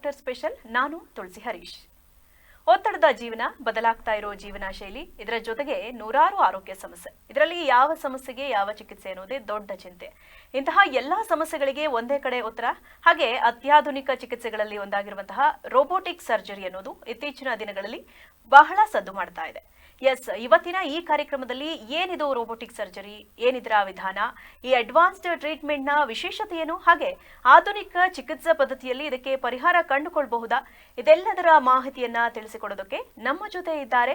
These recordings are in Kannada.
ಡಾಕ್ಟರ್ ಸ್ಪೆಷಲ್ ನಾನು ತುಳಸಿ ಹರೀಶ್. ಒತ್ತಡದ ಜೀವನ, ಬದಲಾಗ್ತಾ ಇರೋ ಜೀವನ ಶೈಲಿ, ಇದರ ಜೊತೆಗೆ ನೂರಾರು ಆರೋಗ್ಯ ಸಮಸ್ಯೆ. ಇದರಲ್ಲಿ ಯಾವ ಸಮಸ್ಯೆಗೆ ಯಾವ ಚಿಕಿತ್ಸೆ ಅನ್ನೋದೇ ದೊಡ್ಡ ಚಿಂತೆ. ಇಂತಹ ಎಲ್ಲಾ ಸಮಸ್ಯೆಗಳಿಗೆ ಒಂದೇ ಕಡೆ ಉತ್ತರ, ಹಾಗೆ ಅತ್ಯಾಧುನಿಕ ಚಿಕಿತ್ಸೆಗಳಲ್ಲಿ ಒಂದಾಗಿರುವಂತಹ ರೋಬೋಟಿಕ್ ಸರ್ಜರಿ ಅನ್ನೋದು ಇತ್ತೀಚಿನ ದಿನಗಳಲ್ಲಿ ಬಹಳ ಸದ್ದು ಮಾಡ್ತಾ ಇದೆ. ಎಸ್ ಇವತ್ತಿನ ಈ ಕಾರ್ಯಕ್ರಮದಲ್ಲಿ ಏನಿದು ರೋಬೋಟಿಕ್ ಸರ್ಜರಿ ಏನಿದ್ರ ವಿಧಾನ, ಈ ಅಡ್ವಾನ್ಸ್ಡ್ ಟ್ರೀಟ್ಮೆಂಟ್ನ ವಿಶೇಷತೆ ಏನು ಹಾಗೆ ಆಧುನಿಕ ಚಿಕಿತ್ಸಾ ಪದ್ಧತಿಯಲ್ಲಿ ಇದಕ್ಕೆ ಪರಿಹಾರ ಕಂಡುಕೊಳ್ಳಬಹುದಾ ಇದೆಲ್ಲದರ ಮಾಹಿತಿಯನ್ನ ತಿಳಿಸಿಕೊಡೋದಕ್ಕೆ ನಮ್ಮ ಜೊತೆ ಇದ್ದಾರೆ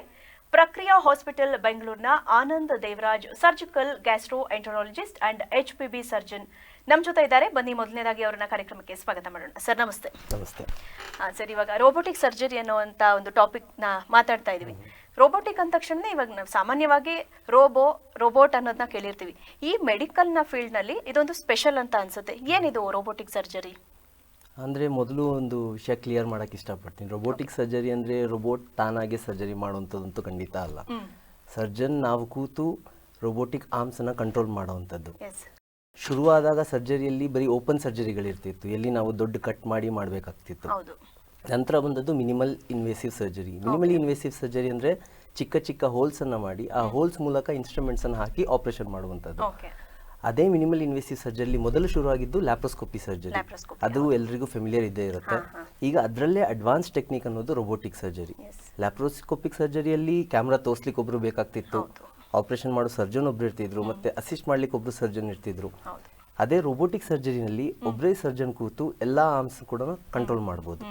ಪ್ರಕ್ರಿಯಾ ಹಾಸ್ಪಿಟಲ್ ಬೆಂಗಳೂರಿನ Anand Devaraj surgical gastroenterologist and H P B surgeon ನಮ್ಮ ಜೊತೆ ಇದ್ದಾರೆ. ಬನ್ನಿ ಮೊದಲನೇದಾಗಿ ಅವರನ್ನ ಕಾರ್ಯಕ್ರಮಕ್ಕೆ ಸ್ವಾಗತ ಮಾಡೋಣ. ಸರ್ ನಮಸ್ತೆ. ನಮಸ್ತೆ. ಹಾಂ ಸರ್ ಇವಾಗ ರೋಬೋಟಿಕ್ ಸರ್ಜರಿ ಅನ್ನುವಂತ ಒಂದು ಟಾಪಿಕ್ನ ಮಾತಾಡ್ತಾ ಇದೀವಿ ರೋಬೋಟಿಕ್ ಅಂದ ತಕ್ಷಣ ಇವಾಗ ನಾವು ಸಾಮಾನ್ಯವಾಗಿ ರೋಬೋ ರೋಬೋಟ್ ಅನ್ನೋದನ್ನ ಕೇಳಿರ್ತೀವಿ. ಈ ಮೆಡಿಕಲ್ನ ಫೀಲ್ಡ್ನಲ್ಲಿ ಫೀಲ್ಡ್ನಲ್ಲಿ ಇದೊಂದು ಸ್ಪೆಷಲ್ ಅಂತ ಅನ್ಸುತ್ತೆ. ಏನಿದು ರೋಬೋಟಿಕ್ ಸರ್ಜರಿ ಅಂದರೆ ಮೊದಲು ಒಂದು ವಿಷಯ ಕ್ಲಿಯರ್ ಮಾಡೋಕ್ಕೆ ಇಷ್ಟಪಡ್ತೀನಿ. ರೋಬೋಟಿಕ್ ಸರ್ಜರಿ ಅಂದರೆ ರೋಬೋಟ್ ತಾನಾಗೆ ಸರ್ಜರಿ ಮಾಡುವಂಥದ್ದಂತೂ ಖಂಡಿತ ಅಲ್ಲ. ಸರ್ಜನ್ ನಾವು ಕೂತು ರೋಬೋಟಿಕ್ ಆರ್ಮ್ಸನ್ನು ಕಂಟ್ರೋಲ್ ಮಾಡೋವಂಥದ್ದು. ಶುರುವಾದಾಗ ಸರ್ಜರಿಯಲ್ಲಿ ಬರೀ ಓಪನ್ ಸರ್ಜರಿಗಳಿರ್ತಿತ್ತು. ಎಲ್ಲಿ ನಾವು ದೊಡ್ಡ ಕಟ್ ಮಾಡಿ ಮಾಡಬೇಕಾಗ್ತಿತ್ತು. ಹೌದು. ನಂತರ ಬಂದದ್ದು minimal invasive surgery. Minimal invasive surgery ಅಂದರೆ ಚಿಕ್ಕ ಚಿಕ್ಕ ಹೋಲ್ಸನ್ನು ಮಾಡಿ ಆ ಹೋಲ್ಸ್ ಮೂಲಕ ಇನ್ಸ್ಟ್ರೂಮೆಂಟ್ಸನ್ನು ಹಾಕಿ ಆಪರೇಷನ್ ಮಾಡುವಂಥದ್ದು. ಅದೇ ಮಿನಿಮಲ್ ಇನ್ವೆಸಿವ್ ಸರ್ಜರಿ ಮೊದಲು ಶುರುವಾಗಿದ್ದು ಲ್ಯಾಪ್ರೋಸ್ಕೋಪಿ ಸರ್ಜರಿ. ಅದು ಎಲ್ಲರಿಗೂ ಫೆಮಿಲಿಯರ್ ಇದ್ದೇ ಇರುತ್ತೆ. ಈಗ ಅದರಲ್ಲೇ ಅಡ್ವಾನ್ಸ್ ಟೆಕ್ನಿಕ್ ಅನ್ನೋದು ರೋಬೋಟಿಕ್ ಸರ್ಜರಿ. ಲ್ಯಾಪ್ರೋಸ್ಕೋಪಿಕ್ ಸರ್ಜರಿಯಲ್ಲಿ ಕ್ಯಾಮ್ರಾ ತೋರಿಸ್ಲಿಕ್ಕೆ ಒಬ್ರು ಬೇಕಾಗ್ತಿತ್ತು. ಆಪರೇಷನ್ ಮಾಡೋ ಸರ್ಜನ್ ಒಬ್ರು ಇರ್ತಿದ್ರು ಮತ್ತೆ ಅಸಿಸ್ಟ್ ಮಾಡ್ಲಿಕ್ಕೆ ಒಬ್ರು ಸರ್ಜನ್ ಇರ್ತಿದ್ರು. ಅದೇ ರೋಬೋಟಿಕ್ ಸರ್ಜರಿನಲ್ಲಿ ಒಬ್ಬರೇ ಸರ್ಜನ್ ಕೂತು ಎಲ್ಲ ಆರ್ಮ್ಸ್ ಕೂಡ ಕಂಟ್ರೋಲ್ ಮಾಡ್ಬೋದು.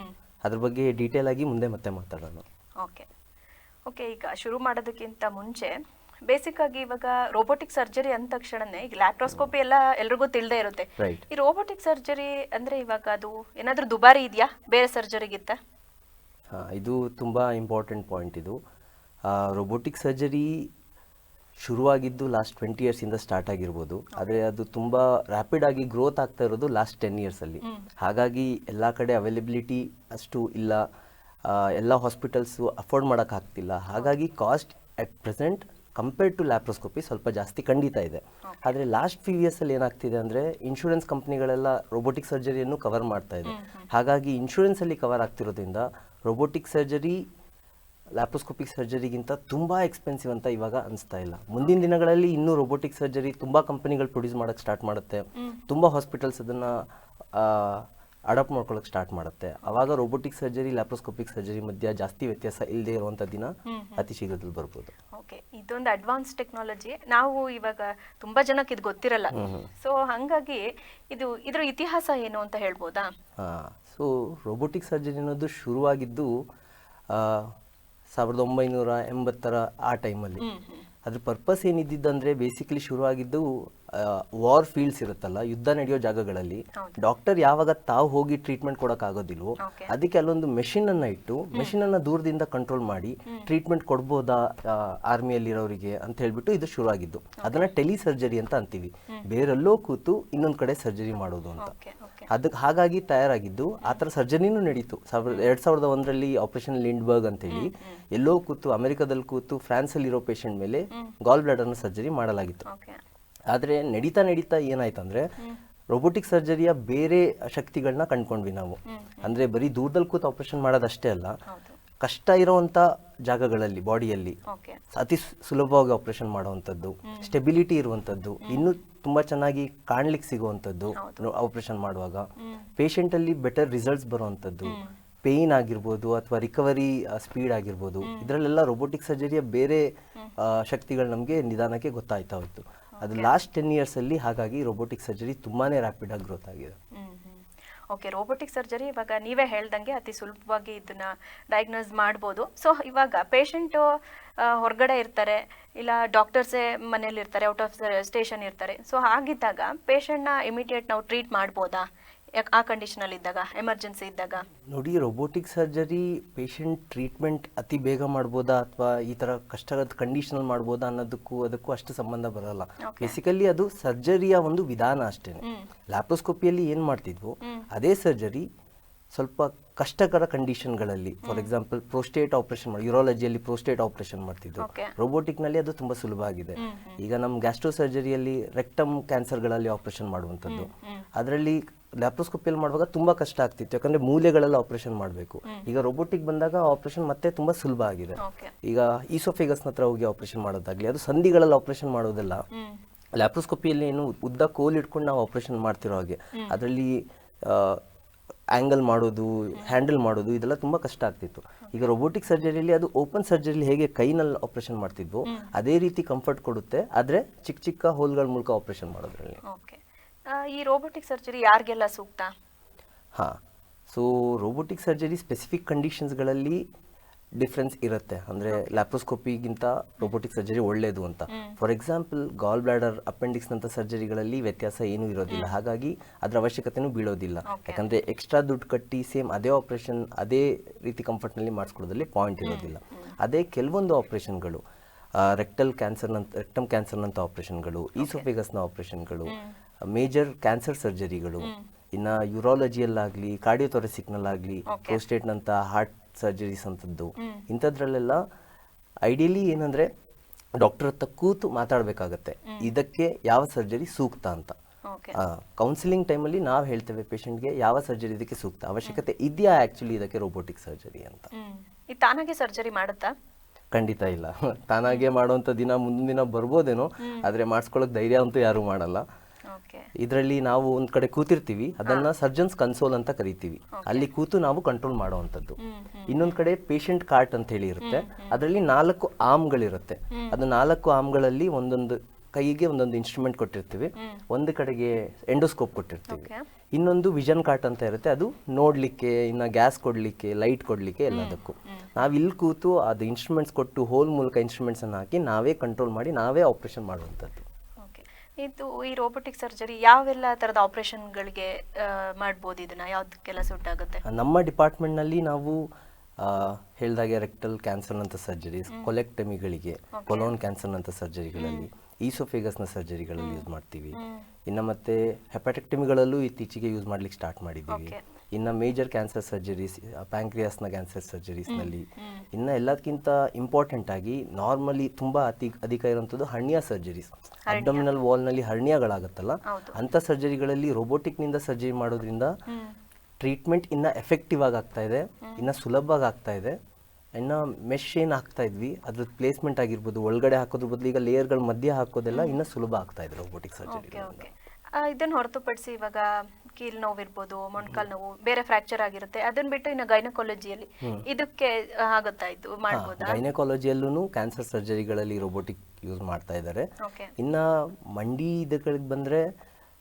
ಅದ್ರ ಬಗ್ಗೆ ಡೀಟೇಲ್ ಆಗಿ ಮುಂದೆ ಮತ್ತೆ ಮಾತಾಡೋಣ. ಓಕೆ ಓಕೆ ಈಗ ಶುರು ಮಾಡೋದಕ್ಕಿಂತ ಮುಂಚೆ ಬೇಸಿಕ್ ಆಗಿ ಇವಾಗ ರೋಬೋಟಿಕ್ ಸರ್ಜರಿ ಅಂದ ತಕ್ಷಣನೇ ಈಗ ಲ್ಯಾಪ್ರೋಸ್ಕೋಪಿ ಎಲ್ಲ ಎಲ್ರಿಗೂ ತಿಳಿದೇ ಇರುತ್ತೆ. ಈ ರೋಬೋಟಿಕ್ ಸರ್ಜರಿ ಅಂದ್ರೆ ಇವಾಗ ಅದು ಏನಾದ್ರೂ ದುಬಾರಿ ಇದೆಯಾ? ಬೇರೆ ಸರ್ಜರಿಗಿಂತ ಇದು ತುಂಬಾ ಇಂಪಾರ್ಟೆಂಟ್ ಪಾಯಿಂಟ್ ಇದು. ರೋಬೋಟಿಕ್ ಸರ್ಜರಿ ಶುರುವಾಗಿದ್ದು ಲಾಸ್ಟ್ ಟ್ವೆಂಟಿ ಇಯರ್ಸಿಂದ ಸ್ಟಾರ್ಟ್ ಆಗಿರ್ಬೋದು. ಆದರೆ ಅದು ತುಂಬ ರ್ಯಾಪಿಡ್ ಆಗಿ ಗ್ರೋತ್ ಆಗ್ತಾ ಇರೋದು ಲಾಸ್ಟ್ ಟೆನ್ ಇಯರ್ಸಲ್ಲಿ ಹಾಗಾಗಿ ಎಲ್ಲ ಕಡೆ ಅವೈಲೇಬಿಲಿಟಿ ಅಷ್ಟು ಇಲ್ಲ. ಎಲ್ಲ ಹಾಸ್ಪಿಟಲ್ಸು ಅಫೋರ್ಡ್ ಮಾಡೋಕ್ಕಾಗ್ತಿಲ್ಲ ಹಾಗಾಗಿ cost at present compared to laparoscopy ಸ್ವಲ್ಪ ಜಾಸ್ತಿ ಖಂಡಿತ ಇದೆ. ಆದರೆ ಲಾಸ್ಟ್ ಫ್ಯೂ ಇಯರ್ಸಲ್ಲಿ ಏನಾಗ್ತಿದೆ ಅಂದರೆ ಇನ್ಶೂರೆನ್ಸ್ ಕಂಪ್ನಿಗಳೆಲ್ಲ ರೋಬೋಟಿಕ್ ಸರ್ಜರಿಯನ್ನು ಕವರ್ ಮಾಡ್ತಾ ಇದೆ. ಹಾಗಾಗಿ ಇನ್ಶೂರೆನ್ಸಲ್ಲಿ ಕವರ್ ಆಗ್ತಿರೋದ್ರಿಂದ ರೋಬೋಟಿಕ್ ಸರ್ಜರಿ ಲ್ಯಾಪ್ರೋಸ್ಕೋಪಿಕ್ ಸರ್ಜರಿಗಿಂತ ತುಂಬ ಎಕ್ಸ್ಪೆನ್ಸಿವ್ ಅಂತ ಇವಾಗ ಅನಿಸ್ತಾ ಇಲ್ಲ. ಮುಂದಿನ ದಿನಗಳಲ್ಲಿ ಇನ್ನೂ ರೋಬೋಟಿಕ್ ಸರ್ಜರಿ ತುಂಬ ಕಂಪನಿಗಳು ಪ್ರೊಡ್ಯೂಸ್ ಮಾಡೋಕ್ಕೆ ಸ್ಟಾರ್ಟ್ ಮಾಡುತ್ತೆ. ತುಂಬ ಹಾಸ್ಪಿಟಲ್ಸ್ ಅದನ್ನು ಅಡಾಪ್ಟ್ ಮಾಡ್ಕೊಳ್ಳೋಕೆ ಸ್ಟಾರ್ಟ್ ಮಾಡುತ್ತೆ. ಅವಾಗ ರೋಬೋಟಿಕ್ ಸರ್ಜರಿ ಲ್ಯಾಪ್ರೋಸ್ಕೋಪಿಕ್ ಸರ್ಜರಿ ಮಧ್ಯ ಜಾಸ್ತಿ ವ್ಯತ್ಯಾಸ ಇಲ್ಲದೆ ಇರುವಂಥ ದಿನ ಅತಿ ಶೀಘ್ರದಲ್ಲಿ ಬರ್ಬೋದು. ಓಕೆ ಇದೊಂದು ಅಡ್ವಾನ್ಸ್ ಟೆಕ್ನಾಲಜಿ ನಾವು ಇವಾಗ ತುಂಬಾ ಜನಕ್ಕೆ ಇದು ಗೊತ್ತಿರಲ್ಲ. ಸೊ ಹಾಗಾಗಿ ಇದು ಇದ್ರ ಇತಿಹಾಸ ಏನು ಅಂತ ಹೇಳ್ಬೋದಾ? ಹಾಂ ಸೊ ರೋಬೋಟಿಕ್ ಸರ್ಜರಿ ಅನ್ನೋದು ಶುರುವಾಗಿದ್ದು ಸಾವಿರದ ಒಂಬೈನೂರ ಎಂಬತ್ತರ ಆ ಟೈಮಲ್ಲಿ. ಅದ್ರ ಪರ್ಪಸ್ ಏನಿದ್ದಿದ್ದಂದ್ರೆ ಬೇಸಿಕಲಿ ಶುರುವಾಗಿದ್ದು ವಾರ್ ಫೀಲ್ಡ್ಸ್ ಇರುತ್ತಲ್ಲ ಯುದ್ಧ ನಡೆಯೋ ಜಾಗಗಳಲ್ಲಿ ಡಾಕ್ಟರ್ ಯಾವಾಗ ತಾವು ಹೋಗಿ ಟ್ರೀಟ್ಮೆಂಟ್ ಕೊಡೋಕ್ಕಾಗೋದಿಲ್ವೋ. ಅದಕ್ಕೆ ಅಲ್ಲೊಂದು ಮೆಷಿನ್ ಅನ್ನ ಇಟ್ಟು ಮೆಷಿನ್ ಅನ್ನ ದೂರದಿಂದ ಕಂಟ್ರೋಲ್ ಮಾಡಿ ಟ್ರೀಟ್ಮೆಂಟ್ ಕೊಡ್ಬೋದಾ ಆರ್ಮಿಯಲ್ಲಿರೋರಿಗೆ ಅಂತ ಹೇಳ್ಬಿಟ್ಟು ಇದು ಶುರುವಾಗಿದ್ದು. ಅದನ್ನ ಟೆಲಿ ಸರ್ಜರಿ ಅಂತ ಅಂತೀವಿ. ಬೇರೆಲ್ಲೋ ಕೂತು ಇನ್ನೊಂದು ಕಡೆ ಸರ್ಜರಿ ಮಾಡೋದು ಅಂತ. ಅದಕ್ಕೆ ಹಾಗಾಗಿ ತಯಾರಾಗಿದ್ದು ಆ ಥರ ಸರ್ಜರಿನೂ ನಡೀತು. ಸಾವಿರದ ಎರಡು ಸಾವಿರದ ಒಂದರಲ್ಲಿ ಆಪರೇಷನ್ ಲಿಂಡ್ಬರ್ಗ್ ಅಂತೇಳಿ. ಎಲ್ಲೋ ಕೂತು ಅಮೆರಿಕದಲ್ಲಿ ಕೂತು ಫ್ರಾನ್ಸಲ್ಲಿ ಇರೋ ಪೇಷಂಟ್ ಮೇಲೆ ಗಾಲ್ ಬ್ಲಾಡರ್ನ ಸರ್ಜರಿ ಮಾಡಲಾಗಿತ್ತು. ಆದರೆ ನಡೀತಾ ನಡೀತಾ ಏನಾಯ್ತಂದ್ರೆ ರೋಬೋಟಿಕ್ ಸರ್ಜರಿಯ ಬೇರೆ ಶಕ್ತಿಗಳನ್ನ ಕಂಡ್ಕೊಂಡ್ವಿ ನಾವು. ಅಂದ್ರೆ ಬರೀ ದೂರದಲ್ಲಿ ಕೂತು ಆಪರೇಷನ್ ಮಾಡೋದಷ್ಟೇ ಅಲ್ಲ. ಕಷ್ಟ ಇರುವಂತ ಜಾಗಗಳಲ್ಲಿ ಬಾಡಿಯಲ್ಲಿ ಅತಿ ಸುಲಭವಾಗಿ ಆಪರೇಷನ್ ಮಾಡುವಂಥದ್ದು ಸ್ಟೆಬಿಲಿಟಿ ಇರುವಂಥದ್ದು ಇನ್ನೂ ತುಂಬಾ ಚೆನ್ನಾಗಿ ಕಾಣ್ಲಿಕ್ಕೆ ಸಿಗುವಂಥದ್ದು ಆಪರೇಷನ್ ಮಾಡುವಾಗ. ಪೇಷಂಟ್ ಅಲ್ಲಿ ಬೆಟರ್ ರಿಸಲ್ಟ್ಸ್ ಬರುವಂಥದ್ದು. ಪೇಯ್ನ್ ಆಗಿರ್ಬೋದು ಅಥವಾ ರಿಕವರಿ ಸ್ಪೀಡ್ ಆಗಿರ್ಬೋದು. ಇದರಲ್ಲೆಲ್ಲ ರೋಬೋಟಿಕ್ ಸರ್ಜರಿಯ ಬೇರೆ ಶಕ್ತಿಗಳು ನಮಗೆ ನಿಧಾನಕ್ಕೆ ಗೊತ್ತಾಯ್ತಾ ಹೋಯ್ತು. ಅದು ಲಾಸ್ಟ್ ಟೆನ್ ಇಯರ್ಸ್ ಅಲ್ಲಿ ಹಾಗಾಗಿ ರೋಬೋಟಿಕ್ ಸರ್ಜರಿ ತುಂಬಾನೇ ರ್ಯಾಪಿಡ್ ಆಗಿ ಗ್ರೋತ್ ಆಗಿದೆ. ಓಕೆ ರೋಬೋಟಿಕ್ ಸರ್ಜರಿ ಇವಾಗ ನೀವೇ ಹೇಳ್ದಂಗೆ ಅತಿ ಸುಲಭವಾಗಿ ಇದನ್ನ ಡಯಾಗ್ನೋಸ್ ಮಾಡ್ಬೋದು. ಸೊ ಇವಾಗ ಪೇಷಂಟು ಹೊರಗಡೆ ಇರ್ತಾರೆ, ಇಲ್ಲ ಡಾಕ್ಟರ್ಸೇ ಮನೇಲಿ ಇರ್ತಾರೆ ಔಟ್ ಆಫ್ ಸ್ಟೇಷನ್ ಇರ್ತಾರೆ. ಸೊ ಹಾಗಿದ್ದಾಗ ಪೇಷಂಟ್ನ ಇಮಿಡಿಯೇಟ್ ನಾವು ಟ್ರೀಟ್ ಮಾಡ್ಬೋದಾ? ಯಾಕ್- ಆ ಕಂಡೀಷನಲ್ಲಿ ಇದ್ದಾಗ ಎಮರ್ಜೆನ್ಸಿ ಇದ್ದಾಗ? ನೋಡಿ ರೋಬೋಟಿಕ್ ಸರ್ಜರಿ ಪೇಷಂಟ್ ಟ್ರೀಟ್ಮೆಂಟ್ ಅತಿ ಬೇಗ ಮಾಡ್ಬೋದಾ ಅಥವಾ ಈ ತರ ಕಷ್ಟದ ಕಂಡೀಷನಲ್ ಮಾಡ್ಬೋದಾ ಅನ್ನೋದಕ್ಕೂ ಅದಕ್ಕೂ ಅಷ್ಟು ಸಂಬಂಧ ಬರಲ್ಲ. ಬೇಸಿಕಲಿ ಅದು ಸರ್ಜರಿಯ ಒಂದು ವಿಧಾನ ಅಷ್ಟೇನೆ. ಲ್ಯಾಪ್ರೋಸ್ಕೋಪಿಯಲ್ಲಿ ಏನ್ ಮಾಡ್ತಿದ್ವು ಅದೇ ಸರ್ಜರಿ ಸ್ವಲ್ಪ ಕಷ್ಟಕರ ಕಂಡೀಷನ್ಗಳಲ್ಲಿ ಫಾರ್ ಎಕ್ಸಾಂಪಲ್ ಪ್ರೋಸ್ಟೇಟ್ ಆಪರೇಷನ್ ಮಾಡಿ ಯುರಾಲಜಿಯಲ್ಲಿ ಪ್ರೋಸ್ಟೇಟ್ ಆಪರೇಷನ್ ಮಾಡ್ತಿದ್ರು. ರೋಬೋಟಿಕ್ನಲ್ಲಿ ಅದು ತುಂಬಾ ಸುಲಭ ಆಗಿದೆ. ಈಗ ನಮ್ಮ ಗ್ಯಾಸ್ಟ್ರೋ ಸರ್ಜರಿಯಲ್ಲಿ ರೆಕ್ಟಮ್ ಕ್ಯಾನ್ಸರ್ಗಳಲ್ಲಿ ಆಪರೇಷನ್ ಮಾಡುವಂಥದ್ದು. ಅದರಲ್ಲಿ ಲ್ಯಾಪ್ರೋಸ್ಕೋಪಿಯಲ್ಲಿ ಮಾಡುವಾಗ ತುಂಬ ಕಷ್ಟ ಆಗ್ತಿತ್ತು. ಯಾಕಂದ್ರೆ ಮೂಲೆಗಳೆಲ್ಲ ಆಪರೇಷನ್ ಮಾಡಬೇಕು. ಈಗ ರೋಬೋಟಿಕ್ ಬಂದಾಗ ಆಪರೇಷನ್ ಮತ್ತೆ ತುಂಬ ಸುಲಭ ಆಗಿದೆ. ಈಗ ಈಸೋಫೇಗಸ್ ಹತ್ರ ಹೋಗಿ ಆಪರೇಷನ್ ಮಾಡೋದಾಗ್ಲಿ ಅದು ಸಂಧಿಗಳಲ್ಲಿ ಆಪರೇಷನ್ ಮಾಡೋದಲ್ಲ. ಲ್ಯಾಪ್ರೋಸ್ಕೋಪಿಯಲ್ಲಿ ಏನು ಉದ್ದ ಕೋಲ್ ಇಟ್ಕೊಂಡು ನಾವು ಆಪರೇಷನ್ ಮಾಡ್ತಿರೋ ಹಾಗೆ. ಅದರಲ್ಲಿ ಆ್ಯಂಗಲ್ ಮಾಡೋದು ಹ್ಯಾಂಡಲ್ ಮಾಡೋದು ಇದೆಲ್ಲ ತುಂಬ ಕಷ್ಟ ಆಗ್ತಿತ್ತು. ಈಗ ರೋಬೋಟಿಕ್ ಸರ್ಜರಿಯಲ್ಲಿ ಅದು ಓಪನ್ ಸರ್ಜರಿಲಿ ಹೇಗೆ ಕೈನಲ್ಲಿ ಆಪರೇಷನ್ ಮಾಡ್ತಿದ್ವು ಅದೇ ರೀತಿ ಕಂಫರ್ಟ್ ಕೊಡುತ್ತೆ. ಆದರೆ ಚಿಕ್ಕ ಚಿಕ್ಕ ಹೋಲ್ಗಳ ಮೂಲಕ ಆಪರೇಷನ್ ಮಾಡೋದ್ರಲ್ಲಿ. ಓಕೆ ಈ ರೋಬೋಟಿಕ್ ಸರ್ಜರಿ ಯಾರಿಗೆಲ್ಲ ಸೂಕ್ತ? ಹಾಂ ಸೊ ರೋಬೋಟಿಕ್ ಸರ್ಜರಿ ಸ್ಪೆಸಿಫಿಕ್ ಕಂಡೀಷನ್ಸ್ಗಳಲ್ಲಿ ಡಿಫ್ರೆನ್ಸ್ ಇರುತ್ತೆ. ಅಂದರೆ ಲ್ಯಾಪ್ರೋಸ್ಕೋಪಿಗಿಂತ ರೋಬೋಟಿಕ್ ಸರ್ಜರಿ ಒಳ್ಳೆಯದು ಅಂತ. ಫಾರ್ ಎಕ್ಸಾಂಪಲ್ ಗಾಲ್ ಬ್ಲಾಡರ್ ಅಪೆಂಡಿಕ್ಸ್ನಂಥ ಸರ್ಜರಿಗಳಲ್ಲಿ ವ್ಯತ್ಯಾಸ ಏನೂ ಇರೋದಿಲ್ಲ. ಹಾಗಾಗಿ ಅದರ ಅವಶ್ಯಕತೆನೂ ಬೀಳೋದಿಲ್ಲ. ಯಾಕಂದರೆ ಎಕ್ಸ್ಟ್ರಾ ದುಡ್ಡು ಕಟ್ಟಿ ಸೇಮ್ ಅದೇ ಆಪ್ರೇಷನ್ ಅದೇ ರೀತಿ ಕಂಫರ್ಟ್ನಲ್ಲಿ ಮಾಡಿಸ್ಕೊಳ್ಳೋದ್ರಲ್ಲಿ ಪಾಯಿಂಟ್ ಇರೋದಿಲ್ಲ. ಅದೇ ಕೆಲವೊಂದು ಆಪ್ರೇಷನ್ಗಳು ರೆಕ್ಟಲ್ ಕ್ಯಾನ್ಸರ್ನಂತ ರೆಕ್ಟಮ್ ಕ್ಯಾನ್ಸರ್ನಂಥ ಆಪ್ರೇಷನ್ಗಳು ಈಸೋಫಿಗಸ್ನ ಆಪ್ರೇಷನ್ಗಳು ಮೇಜರ್ ಕ್ಯಾನ್ಸರ್ ಸರ್ಜರಿಗಳು ಇನ್ನ ಯುರಾಲಜಿಯಲ್ಲಾಗ್ಲಿ ಕಾರ್ಡಿಯೋಥೊರೆಸಿಕ್ನಲ್ಲಾಗ್ಲಿ ಪ್ರೋಸ್ಟೇಟ್ನಂಥ ಹಾರ್ಟ್ ಸರ್ಜರೀಸ್ ಅಂತದ್ದು ಇಂಥದ್ರಲ್ಲೆಲ್ಲ ಐಡಿಯಲಿ ಏನಂದ್ರೆ ಡಾಕ್ಟರ್ ಹತ್ರ ಕೂತು ಮಾತಾಡಬೇಕಾಗತ್ತೆ. ಇದಕ್ಕೆ ಯಾವ ಸರ್ಜರಿ ಸೂಕ್ತ ಅಂತ. ಕೌನ್ಸಿಲಿಂಗ್ ಟೈಮಲ್ಲಿ ನಾವು ಹೇಳ್ತೇವೆ ಪೇಷಂಟ್ಗೆ ಯಾವ ಸರ್ಜರಿ ಇದಕ್ಕೆ ಸೂಕ್ತ. ಅವಶ್ಯಕತೆ ಇದೆಯಾ ಆಕ್ಚುಲಿ ಇದಕ್ಕೆ ರೋಬೋಟಿಕ್ ಸರ್ಜರಿ ಅಂತ. ತಾನಾಗೆ ಸರ್ಜರಿ ಮಾಡುತ್ತಾ? ಖಂಡಿತ ಇಲ್ಲ. ತಾನಾಗೆ ಮಾಡುವಂಥ ದಿನ ಮುಂದಿನ ದಿನ ಬರ್ಬೋದೇನೋ ಆದರೆ ಮಾಡಿಸ್ಕೊಳ್ಳೋಕೆ ಧೈರ್ಯ ಅಂತೂ ಯಾರೂ ಮಾಡಲ್ಲ. ಇದರಲ್ಲಿ ನಾವು ಒಂದ್ ಕಡೆ ಕೂತಿರ್ತೀವಿ ಅದನ್ನ ಸರ್ಜನ್ಸ್ ಕನ್ಸೋಲ್ ಅಂತ ಕರಿತೀವಿ. ಅಲ್ಲಿ ಕೂತು ನಾವು ಕಂಟ್ರೋಲ್ ಮಾಡುವಂತದ್ದು ಇನ್ನೊಂದ್ ಕಡೆ ಪೇಷಂಟ್ ಕಾರ್ಟ್ ಅಂತ ಹೇಳಿ ಇರುತ್ತೆ. ಅದರಲ್ಲಿ ನಾಲ್ಕು ಆಮ್ಗಳಿರುತ್ತೆ ಅದು ನಾಲ್ಕು ಆಮ್ಗಳಲ್ಲಿ ಒಂದೊಂದು ಕೈಗೆ ಒಂದೊಂದು ಇನ್ಸ್ಟ್ರೂಮೆಂಟ್ ಕೊಟ್ಟಿರ್ತೀವಿ. ಒಂದು ಕಡೆಗೆ ಎಂಡೋಸ್ಕೋಪ್ ಕೊಟ್ಟಿರ್ತೀವಿ. ಇನ್ನೊಂದು ವಿಷನ್ ಕಾರ್ಟ್ ಅಂತ ಇರುತ್ತೆ. ಅದು ನೋಡ್ಲಿಕ್ಕೆ ಇನ್ನ ಗ್ಯಾಸ್ ಕೊಡ್ಲಿಕ್ಕೆ ಲೈಟ್ ಕೊಡ್ಲಿಕ್ಕೆ ಎಲ್ಲದಕ್ಕೂ. ನಾವ್ ಇಲ್ಲಿ ಕೂತು ಅದು ಇನ್ಸ್ಟ್ರೂಮೆಂಟ್ಸ್ ಕೊಟ್ಟು ಹೋಲ್ ಮೂಲಕ ಇನ್ಸ್ಟ್ರೂಮೆಂಟ್ಸ್ ಅನ್ನ ಹಾಕಿ ನಾವೇ ಕಂಟ್ರೋಲ್ ಮಾಡಿ ನಾವೇ ಆಪರೇಷನ್ ಮಾಡುವಂಥದ್ದು. ಇದು ಈ ರೋಬೋಟಿಕ್ ಸರ್ಜರಿ ಯಾವೆಲ್ಲ ಥರದ ಆಪರೇಷನ್ಗಳಿಗೆ ಮಾಡ್ಬೋದು ಇದನ್ನ? ಯಾವ್ದು ಕೆಲಸ ಉಂಟಾಗುತ್ತೆ ನಮ್ಮ ಡಿಪಾರ್ಟ್ಮೆಂಟ್ನಲ್ಲಿ ನಾವು ಹೇಳಿದಾಗೆ ರೆಕ್ಟಲ್ ರೆಕ್ಟಲ್ ಕ್ಯಾನ್ಸರ್ನಂಥ ಸರ್ಜರೀಸ್ ಕೊಲೆಕ್ಟಮಿಗಳಿಗೆ ಕೊಲೋನ್ ಕ್ಯಾನ್ಸರ್ನಂಥ ಸರ್ಜರಿಗಳಲ್ಲಿ ಈಸೋಫೇಗಸ್ನ ಸರ್ಜರಿಗಳಲ್ಲಿ ಯೂಸ್ ಮಾಡ್ತೀವಿ. ಇನ್ನು ಮತ್ತೆ ಹೆಪಟೆಕ್ಟಮಿಗಳಲ್ಲೂ ಇತ್ತೀಚೆಗೆ ಯೂಸ್ ಮಾಡ್ಲಿಕ್ಕೆ ಸ್ಟಾರ್ಟ್ ಮಾಡಿದ್ದೀವಿ. ಇನ್ನು ಮೇಜರ್ ಕ್ಯಾನ್ಸರ್ ಸರ್ಜರೀಸ್ ಪ್ಯಾಂಕ್ರಿಯಾಸ್ನ ಕ್ಯಾನ್ಸರ್ ಸರ್ಜರೀಸ್ನಲ್ಲಿ ಇನ್ನು ಎಲ್ಲದಕ್ಕಿಂತ ಇಂಪಾರ್ಟೆಂಟ್ ಆಗಿ ನಾರ್ಮಲಿ ತುಂಬ ಅತಿ ಅಧಿಕ ಇರುವಂಥದ್ದು ಹರ್ನಿಯಾ ಸರ್ಜರೀಸ್ ಅಬ್ಡಮಿನಲ್ ವಾಲ್ನಲ್ಲಿ ಹರ್ನಿಯಾಗಳಾಗುತ್ತಲ್ಲ. ಅಂಥ ಸರ್ಜರಿಗಳಲ್ಲಿ ರೋಬೋಟಿಕ್ನಿಂದ ಸರ್ಜರಿ ಮಾಡೋದ್ರಿಂದ ಟ್ರೀಟ್ಮೆಂಟ್ ಇನ್ನ ಎಫೆಕ್ಟಿವ್ ಆಗಿ ಆಗ್ತಾ ಇದೆ ಇನ್ನ ಸುಲಭವಾಗಿ ಆಗ್ತಾ ಇದೆ. ಇನ್ನ ಮೆಶ್ ಏನು ಹಾಕ್ತಾ ಇದ್ವಿ ಅದ್ರ ಪ್ಲೇಸ್ಮೆಂಟ್ ಆಗಿರ್ಬೋದು ಒಳಗಡೆ ಹಾಕೋದ್ರ ಬದಲು ಈಗ ಲೇಯರ್ಗಳ ಮಧ್ಯೆ ಹಾಕೋದೆಲ್ಲ ಇನ್ನೂ ಸುಲಭ ಆಗ್ತಾ ಇದೆ ರೋಬೋಟಿಕ್ ಸರ್ಜರಿ ಇದನ್ನ ಹೊರತುಪಡಿಸಿ ಇವಾಗ ಕೀಲ್ ನೋವು ಇರ್ಬೋದು ಮೊಣಕಾಲ್ ನೋವು ಬೇರೆ ಫ್ರಾಕ್ಚರ್ ಆಗಿರುತ್ತೆ. ಅದನ್ನ ಬಿಟ್ಟು ಇನ್ನು ಗೈನಕಾಲಜಿಯಲ್ಲಿ ಇದಕ್ಕೆ ಆಗುತ್ತಾ ಇದು ಮಾಡ್ಬೋದಾ? ಗೈನಕಾಲಜಿಯಲ್ಲೂ ಕ್ಯಾನ್ಸರ್ ಸರ್ಜರಿಗಳಲ್ಲಿ ರೋಬೋಟಿಕ್ ಯೂಸ್ ಮಾಡ್ತಾ ಇದ್ದಾರೆ ಇನ್ನ ಮಂಡಿ ಇದಗಳಿಗೆ ಬಂದ್ರೆ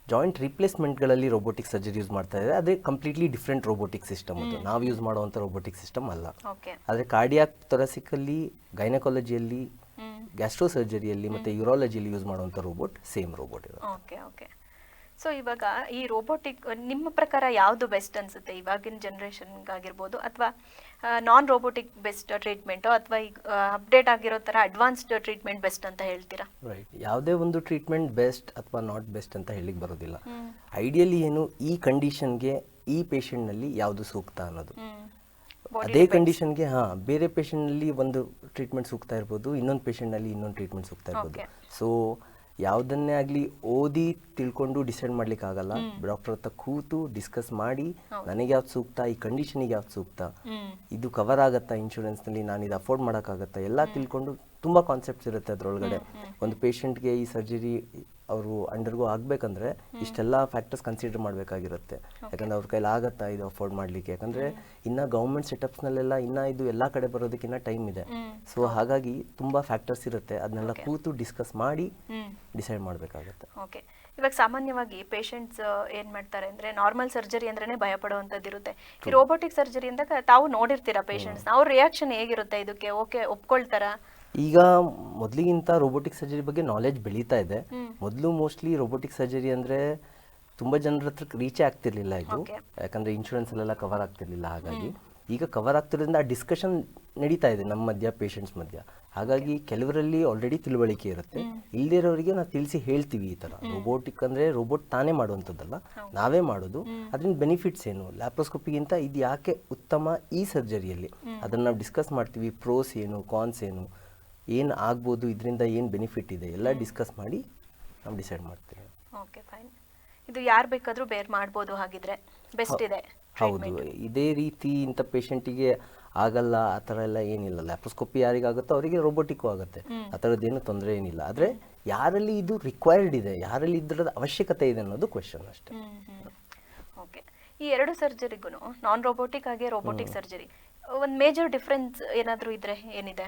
ಜಾಯಿಂಟ್ ರಿಪ್ಲೇಸ್ಮೆಂಟ್ಗಳಲ್ಲಿ ರೋಬೋಟಿಕ್ ಸರ್ಜರಿ ಯೂಸ್ ಮಾಡ್ತಾ ಇದ್ದಾರೆ ಅದೇ ಕಂಪ್ಲೀಟ್ಲಿ ಡಿಫ್ರೆಂಟ್ ರೋಬೋಟಿಕ್ ಸಿಸ್ಟಮ್ ಅದು. ನಾವು ಯೂಸ್ ಮಾಡುವಂಥ ರೋಬೋಟಿಕ್ ಸಿಸ್ಟಮ್ ಅಲ್ಲ. ಆದರೆ ಕಾರ್ಡಿಯಾಕ್ ತೊರಸಿಕಲ್ಲಿ ಗೈನಕಾಲಜಿಯಲ್ಲಿ ಗ್ಯಾಸ್ಟ್ರೋ ಸರ್ಜರಿಯಲ್ಲಿ ಮತ್ತು ಯೂರಾಲಜಿಯಲ್ಲಿ ಯೂಸ್ ಮಾಡುವಂಥ ರೋಬೋಟ್ ಸೇಮ್ ರೋಬೋಟ್ ಇದೆ ಓಕೆ ಓಕೆ ಸೊ ಇವಾಗ ಈ ರೋಬೋಟಿಕ್ ನಿಮ್ಮ ಪ್ರಕಾರ ಯಾವುದು ಬೆಸ್ಟ್ ಅನ್ಸುತ್ತೆ? ಇವಾಗಿನ ಜನ್ರೇಷನ್ಗಾಗಿರ್ಬೋದು ಅಥವಾ ನಾನ್ ರೋಬೋಟಿಕ್ ಬೆಸ್ಟ್ ಟ್ರೀಟ್ಮೆಂಟು ಅಥವಾ ಈಗ ಅಪ್ಡೇಟ್ ಆಗಿರೋ ಥರ ಅಡ್ವಾನ್ಸ್ಡ್ ಟ್ರೀಟ್ಮೆಂಟ್ ಬೆಸ್ಟ್ ಅಂತ ಹೇಳ್ತೀರಾ? ರೈಟ್ ಯಾವುದೇ ಒಂದು ಟ್ರೀಟ್ಮೆಂಟ್ ಬೆಸ್ಟ್ ಅಥವಾ ನಾಟ್ ಬೆಸ್ಟ್ ಅಂತ ಹೇಳಿಕ್ ಬರೋದಿಲ್ಲ. ಐಡಿಯಲಿ ಏನು ಈ ಕಂಡೀಷನ್ಗೆ ಈ ಪೇಷಂಟ್ನಲ್ಲಿ ಯಾವುದು ಸೂಕ್ತ ಅನ್ನೋದು. ಅದೇ ಕಂಡೀಷನ್ಗೆ ಹಾ ಬೇರೆ ಪೇಷಂಟ್ನಲ್ಲಿ ಒಂದು ಟ್ರೀಟ್ಮೆಂಟ್ ಸೂಕ್ತ ಇರ್ಬೋದು ಇನ್ನೊಂದು ಪೇಷಂಟ್ನಲ್ಲಿ ಇನ್ನೊಂದು ಟ್ರೀಟ್ಮೆಂಟ್ ಸೂಕ್ತ ಇರ್ಬೋದು. ಸೊ ಯಾವುದನ್ನೇ ಆಗಲಿ ಓದಿ ತಿಳ್ಕೊಂಡು ಡಿಸೈಡ್ ಮಾಡ್ಲಿಕ್ಕೆ ಆಗಲ್ಲ ಡಾಕ್ಟರ್ ಹತ್ರ ಕೂತು ಡಿಸ್ಕಸ್ ಮಾಡಿ ನನಗೆ ಯಾವ್ದು ಸೂಕ್ತ ಈ ಕಂಡೀಷನಿಗೆ ಯಾವ್ದು ಸೂಕ್ತ? ಇದು ಕವರ್ ಆಗತ್ತಾ ಇನ್ಶೂರೆನ್ಸ್ನಲ್ಲಿ ನಾನು ಇದು ಅಫೋರ್ಡ್ ಮಾಡೋಕ್ಕಾಗತ್ತಾ? ಎಲ್ಲ ತಿಳ್ಕೊಂಡು ತುಂಬ ಕಾನ್ಸೆಪ್ಟ್ಸ್ ಇರುತ್ತೆ ಅದರೊಳಗಡೆ. ಒಂದು ಪೇಷಂಟ್ಗೆ ಈ ಸರ್ಜರಿ ಅವರು ಅಂಡರ್ಗೋ ಆಗಬೇಕಂದ್ರೆ ಇಷ್ಟೆಲ್ಲ ಫ್ಯಾಕ್ಟರ್ಸ್ ಕನ್ಸಿಡರ್ ಮಾಡಬೇಕಾಗಿರುತ್ತೆ. ಯಾಕಂದ್ರೆ ಅವ್ರ ಕೈಲಿ ಆಗತ್ತಾ ಇದು ಅಫೋರ್ಡ್ ಮಾಡಲಿಕ್ಕೆ? ಯಾಕಂದ್ರೆ ಇನ್ನ ಗೌರ್ಮೆಂಟ್ ಸೆಟಪ್ಸ್ನಲ್ಲೆಲ್ಲ ಇನ್ನ ಇದು ಎಲ್ಲ ಕಡೆ ಬರೋದಕ್ಕಿನ್ನ ಟೈಮ್ ಇದೆ. ಸೊ ಹಾಗಾಗಿ ತುಂಬ ಫ್ಯಾಕ್ಟರ್ಸ್ ಇರುತ್ತೆ. ಅದನ್ನೆಲ್ಲ ಕೂತು ಡಿಸ್ಕಸ್ ಮಾಡಿ ಡಿಸೈಡ್ ಮಾಡಬೇಕಾಗುತ್ತೆ. ಓಕೆ ಇವಾಗ ಸಾಮಾನ್ಯವಾಗಿ ಪೇಷಂಟ್ಸ್ ಏನ್ ಮಾಡ್ತಾರೆ ಅಂದ್ರೆ ನಾರ್ಮಲ್ ಸರ್ಜರಿ ಅಂದ್ರೆ ಭಯ ಪಡುವಂಥದ್ದು ಇರುತ್ತೆ. ಈ ರೋಬೋಟಿಕ್ ಸರ್ಜರಿ ಅಂದಾಗ ತಾವು ನೋಡಿರ್ತೀರಾ ಪೇಷಂಟ್ಸ್ ಅವ್ರ ರಿಯಾಕ್ಷನ್ ಹೇಗಿರುತ್ತೆ ಇದಕ್ಕೆ? ಓಕೆ ಒಪ್ಕೊಳ್ತಾರಾ? ಈಗ ಮೊದಲಿಗಿಂತ ರೋಬೋಟಿಕ್ ಸರ್ಜರಿ ಬಗ್ಗೆ ನಾಲೆಜ್ ಬೆಳೀತಾ ಇದೆ. ಮೊದಲು ಮೋಸ್ಟ್ಲಿ ರೋಬೋಟಿಕ್ ಸರ್ಜರಿ ಅಂದ್ರೆ ತುಂಬಾ ಜನರ ಹತ್ರ ರೀಚೇ ಆಗ್ತಿರ್ಲಿಲ್ಲ ಇದು. ಯಾಕಂದರೆ ಯಾಕಂದ್ರೆ ಇನ್ಶೂರೆನ್ಸ್ ಅಲ್ಲೆಲ್ಲ ಕವರ್ ಆಗ್ತಿರ್ಲಿಲ್ಲ ಹಾಗಾಗಿ. ಈಗ ಕವರ್ ಆಗ್ತಿರೋದ್ರಿಂದ ಆ ಡಿಸ್ಕಷನ್ ನಡೀತಾ ಇದೆ ನಮ್ಮ ಮಧ್ಯ ಪೇಷಂಟ್ಸ್ ಮಧ್ಯ. ಹಾಗಾಗಿ ಕೆಲವರಲ್ಲಿ ಆಲ್ರೆಡಿ ತಿಳುವಳಿಕೆ ಇರುತ್ತೆ. ಇಲ್ದಿರೋರಿಗೆ ನಾವು ತಿಳಿಸಿ ಹೇಳ್ತೀವಿ ಈ ತರ ರೋಬೋಟಿಕ್ ಅಂದ್ರೆ ರೋಬೋಟ್ ತಾನೇ ಮಾಡುವಂಥದ್ದಲ್ಲ. ನಾವೇ ಮಾಡೋದು. ಅದರಿಂದ ಬೆನಿಫಿಟ್ಸ್ ಏನು? ಲ್ಯಾಪ್ರೋಸ್ಕೋಪಿಗಿಂತ ಇದು ಯಾಕೆ ಉತ್ತಮ ಈ ಸರ್ಜರಿಯಲ್ಲಿ ಅದನ್ನ ನಾವು ಡಿಸ್ಕಸ್ ಮಾಡ್ತೀವಿ. ಪ್ರೋಸ್ ಏನು ಕಾನ್ಸ್ ಏನು? ಏನು ಆಗ್ಬೋದು ಇದರಿಂದ ಏನು ಬೆನಿಫಿಟ್ ಇದೆ ಎಲ್ಲ ಡಿಸ್ಕಸ್ ಮಾಡಿ ನಾವು ಡಿಸೈಡ್ ಮಾಡ್ತೀವಿ. ಓಕೆ ಫೈನ್ ಇದು ಯಾರು ಬೇಕಾದರೂ ಬೇರ್ ಮಾಡ್ಬೋದು ಹಾಗಿದ್ರೆ. ಬೆಸ್ಟ್ ಇದೆ ಹೌದು. ಇದೇ ರೀತಿ ಇಂಥ ಪೇಷಂಟಿಗೆ ಆಗಲ್ಲ ಆ ಥರ ಎಲ್ಲ ಏನಿಲ್ಲ. ಲ್ಯಾಪ್ರೋಸ್ಕೋಪಿ ಯಾರಿಗಾಗುತ್ತೋ ಅವರಿಗೆ ರೋಬೋಟಿಕ್ಕು ಆಗುತ್ತೆ. ಆ ಥರದ್ದೇನು ತೊಂದರೆ ಏನಿಲ್ಲ. ಆದರೆ ಯಾರಲ್ಲಿ ಇದು ರಿಕ್ವೈರ್ಡ್ ಇದೆ ಯಾರಲ್ಲಿ ಇದರದ ಅವಶ್ಯಕತೆ ಇದೆ ಅನ್ನೋದು ಕ್ವೆಶನ್ ಅಷ್ಟೇ. ಓಕೆ ಈ ಎರಡು ಸರ್ಜರಿಗೂ ನಾನ್ ರೋಬೋಟಿಕ್ ಹಾಗೆ ರೋಬೋಟಿಕ್ ಸರ್ಜರಿ ಒಂದು ಮೇಜರ್ ಡಿಫ್ರೆನ್ಸ್ ಏನಾದರೂ ಇದ್ರೆ ಏನಿದೆ?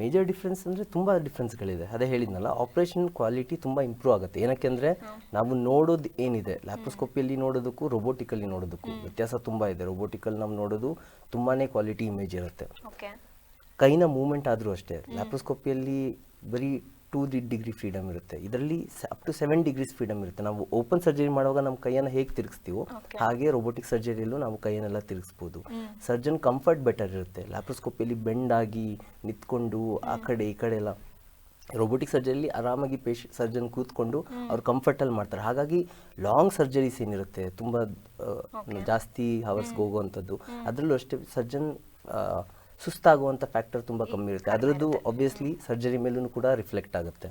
ಮೇಜರ್ ಡಿಫ್ರೆನ್ಸ್ ಅಂದರೆ ತುಂಬ ಡಿಫ್ರೆನ್ಸ್ಗಳಿದೆ. ಅದೇ ಹೇಳಿದ್ನಲ್ಲ ಆಪರೇಷನ್ ಕ್ವಾಲಿಟಿ ತುಂಬ ಇಂಪ್ರೂವ್ ಆಗುತ್ತೆ. ಏನಕ್ಕೆ ಅಂದರೆ ನಾವು ನೋಡೋದು ಏನಿದೆ ಲ್ಯಾಪ್ರೋಸ್ಕೋಪಿಯಲ್ಲಿ ನೋಡೋದಕ್ಕೂ ರೊಬೋಟಿಕಲ್ಲಿ ನೋಡೋದಕ್ಕೂ ವ್ಯತ್ಯಾಸ ತುಂಬ ಇದೆ. ರೊಬೋಟಿಕಲ್ಲಿ ನಾವು ನೋಡೋದು ತುಂಬಾ ಕ್ವಾಲಿಟಿ ಇಮೇಜ್ ಇರುತ್ತೆ. ಕೈನ ಮೂವ್ಮೆಂಟ್ ಆದರೂ ಅಷ್ಟೇ ಲ್ಯಾಪ್ರೋಸ್ಕೋಪಿಯಲ್ಲಿ ಬರೀ ಟೂ ಡಿಗ್ರಿ ಫ್ರೀಡಮ್ ಇರುತ್ತೆ. ಇದರಲ್ಲಿ up to seven degrees freedom ಇರುತ್ತೆ. ನಾವು ಓಪನ್ ಸರ್ಜರಿ ಮಾಡುವಾಗ ನಮ್ಮ ಕೈಯನ್ನು ಹೇಗೆ ತಿರುಗಿಸ್ತೀವೋ. ಹಾಗೆ ರೋಬೋಟಿಕ್ ಸರ್ಜರಿಯಲ್ಲೂ ನಾವು ಕೈಯನ್ನೆಲ್ಲ ತಿರುಗಿಸ್ಬೋದು. ಸರ್ಜನ್ ಕಂಫರ್ಟ್ ಬೆಟರ್ ಇರುತ್ತೆ. ಲ್ಯಾಪ್ರೋಸ್ಕೋಪಿಯಲ್ಲಿ ಬೆಂಡ್ ಆಗಿ ನಿಂತ್ಕೊಂಡು ಆ ಕಡೆ ಈ ಕಡೆ ಎಲ್ಲ. ರೋಬೋಟಿಕ್ ಸರ್ಜರಿಯಲ್ಲಿ ಆರಾಮಾಗಿ ಪೇಶ್ ಸರ್ಜನ್ ಕೂತ್ಕೊಂಡು ಅವ್ರು ಕಂಫರ್ಟಲ್ಲಿ ಮಾಡ್ತಾರೆ. ಹಾಗಾಗಿ ಲಾಂಗ್ ಸರ್ಜರೀಸ್ ಏನಿರುತ್ತೆ ತುಂಬ ಜಾಸ್ತಿ ಹವರ್ಸ್ಗೆ ಹೋಗುವಂಥದ್ದು. ಅದರಲ್ಲೂ ಅಷ್ಟೇ ಸರ್ಜನ್ ಸುಸ್ತಾಗುವಂಥ ಫ್ಯಾಕ್ಟರ್ ತುಂಬ ಕಮ್ಮಿ ಇರುತ್ತೆ. ಅದರದ್ದು ಆಬ್ವಿಯಸ್ಲಿ ಸರ್ಜರಿ ಮೇಲೂ ಕೂಡ ರಿಫ್ಲೆಕ್ಟ್ ಆಗುತ್ತೆ.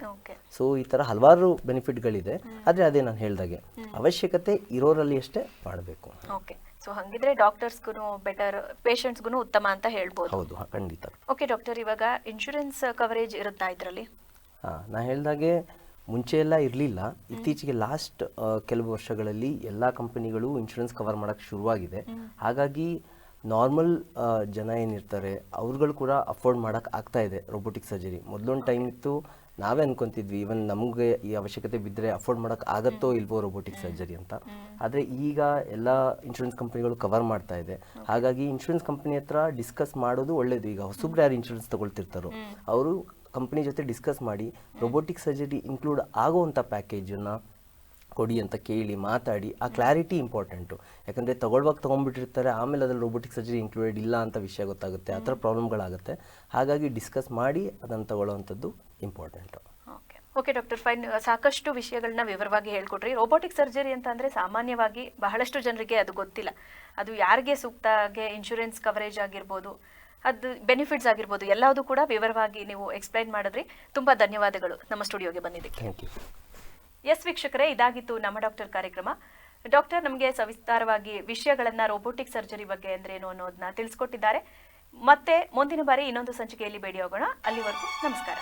ಸೊ ಈ ಥರ ಹಲವಾರು ಬೆನಿಫಿಟ್ಗಳಿದೆ ಆದರೆ ಅದೇ ನಾನು ಹೇಳ್ದಾಗೆ ಅವಶ್ಯಕತೆ ಇರೋರಲ್ಲಿ ಅಷ್ಟೇ ಮಾಡಬೇಕು. ಓಕೆ ಸೊ ಹಂಗಿದ್ರೆ ಡಾಕ್ಟರ್ಸ್ಗೂ ಬೆಟರ್ ಪೇಷಂಟ್ಸ್ಗೂ ಉತ್ತಮ ಅಂತ ಹೇಳ್ಬೋದು. ಹೌದು ಖಂಡಿತ. ಓಕೆ ಡಾಕ್ಟರ್ ಇವಾಗ ಇನ್ಶೂರೆನ್ಸ್ ಕವರೇಜ್ ಇರುತ್ತಾ ಇದರಲ್ಲಿ? ಹಾಂ ನಾನು ಹೇಳಿದಾಗೆ ಮುಂಚೆ ಎಲ್ಲ ಇರಲಿಲ್ಲ. ಇತ್ತೀಚೆಗೆ ಲಾಸ್ಟ್ ಕೆಲವು ವರ್ಷಗಳಲ್ಲಿ ಎಲ್ಲ ಕಂಪನಿಗಳು ಇನ್ಶೂರೆನ್ಸ್ ಕವರ್ ಮಾಡೋಕ್ಕೆ ಶುರುವಾಗಿದೆ. ಹಾಗಾಗಿ ನಾರ್ಮಲ್ ಜನ ಏನಿರ್ತಾರೆ ಅವ್ರುಗಳು ಕೂಡ ಅಫೋರ್ಡ್ ಮಾಡೋಕ್ಕೆ ಆಗ್ತಾ ಇದೆ ರೋಬೋಟಿಕ್ ಸರ್ಜರಿ ಮೊದಲೊಂದು ಟೈಮ್ ಇತ್ತು ನಾವೇ ಅನ್ಕೊಂತಿದ್ವಿ ಈವನ್ ನಮಗೆ ಈ ಅವಶ್ಯಕತೆ ಬಿದ್ದರೆ ಅಫೋರ್ಡ್ ಮಾಡೋಕೆ ಆಗತ್ತೋ ಇಲ್ವೋ ರೋಬೋಟಿಕ್ ಸರ್ಜರಿ ಅಂತ. ಆದರೆ ಈಗ ಎಲ್ಲ ಇನ್ಶೂರೆನ್ಸ್ ಕಂಪ್ನಿಗಳು ಕವರ್ ಮಾಡ್ತಾ ಇದೆ. ಹಾಗಾಗಿ ಇನ್ಶೂರೆನ್ಸ್ ಕಂಪ್ನಿ ಹತ್ರ ಡಿಸ್ಕಸ್ ಮಾಡೋದು ಒಳ್ಳೇದು. ಈಗ ಹೊಸಬ್ರು ಯಾರು ಇನ್ಶೂರೆನ್ಸ್ ತಗೊಳ್ತಿರ್ತಾರೋ ಅವರು ಕಂಪ್ನಿ ಜೊತೆ ಡಿಸ್ಕಸ್ ಮಾಡಿ ರೋಬೋಟಿಕ್ ಸರ್ಜರಿ ಇನ್ಕ್ಲೂಡ್ ಆಗೋವಂಥ ಪ್ಯಾಕೇಜನ್ನು ಕೊಡಿ ಅಂತ ಕೇಳಿ ಮಾತಾಡಿ ಆ ಕ್ಲಾರಿಟಿ ಇಂಪಾರ್ಟೆಂಟು ಯಾಕಂದರೆ ತಗೊಳ್ವಾಗ ತೊಗೊಂಡ್ಬಿಟ್ಟಿರ್ತಾರೆ ಆಮೇಲೆ ಅದರಲ್ಲಿ ರೋಬೋಟಿಕ್ ಸರ್ಜರಿ ಇನ್ಕ್ಲೂಡೆಡ್ ಇಲ್ಲ ಅಂತ ವಿಷಯ ಗೊತ್ತಾಗುತ್ತೆ ಆ ಥರ ಪ್ರಾಬ್ಲಮ್ಗಳಾಗುತ್ತೆ ಹಾಗಾಗಿ ಡಿಸ್ಕಸ್ ಮಾಡಿ ಅದನ್ನು ತಗೊಳ್ಳೋವಂಥದ್ದು important okay. Okay doctor fine ಸಾಕಷ್ಟು ವಿಷಯಗಳನ್ನ ವಿವರವಾಗಿ ಹೇಳ್ಕೊಟ್ರಿ. ರೋಬೋಟಿಕ್ ಸರ್ಜರಿ ಅಂತ ಅಂದರೆ ಸಾಮಾನ್ಯವಾಗಿ ಬಹಳಷ್ಟು ಜನರಿಗೆ ಅದು ಗೊತ್ತಿಲ್ಲ. ಅದು ಯಾರಿಗೆ ಸೂಕ್ತ ಹಾಗೆ ಇನ್ಶೂರೆನ್ಸ್ ಕವರೇಜ್ ಆಗಿರ್ಬೋದು ಅದು ಬೆನಿಫಿಟ್ಸ್ ಆಗಿರ್ಬೋದು ಎಲ್ಲದೂ ಕೂಡ ವಿವರವಾಗಿ ನೀವು ಎಕ್ಸ್ಪ್ಲೈನ್ ಮಾಡಿದ್ರಿ. ತುಂಬ ಧನ್ಯವಾದಗಳು. ನಮ್ಮ ಸ್ಟುಡಿಯೋಗೆ ಬಂದಿದ್ದಕ್ಕೆ. ಥ್ಯಾಂಕ್ ಯು ಎಸ್ ವೀಕ್ಷಕರೇ, ಇದಾಗಿತ್ತು ನಮ್ಮ ಡಾಕ್ಟರ್ ಕಾರ್ಯಕ್ರಮ. ಡಾಕ್ಟರ್, ನಮಗೆ ಸವಿಸ್ತಾರವಾಗಿ ವಿಷಯಗಳನ್ನ ರೋಬೋಟಿಕ್ ಸರ್ಜರಿ ಬಗ್ಗೆ ಅಂದ್ರೆ ಏನು ಅನ್ನೋದನ್ನ ತಿಳಿಸ್ಕೊಟ್ಟಿದ್ದಾರೆ. ಮತ್ತೆ ಮುಂದಿನ ಬಾರಿ ಇನ್ನೊಂದು ಸಂಚಿಕೆಯಲ್ಲಿ ಭೇಟಿಯಾಗೋಣ. ಅಲ್ಲಿವರೆಗೂ ನಮಸ್ಕಾರ.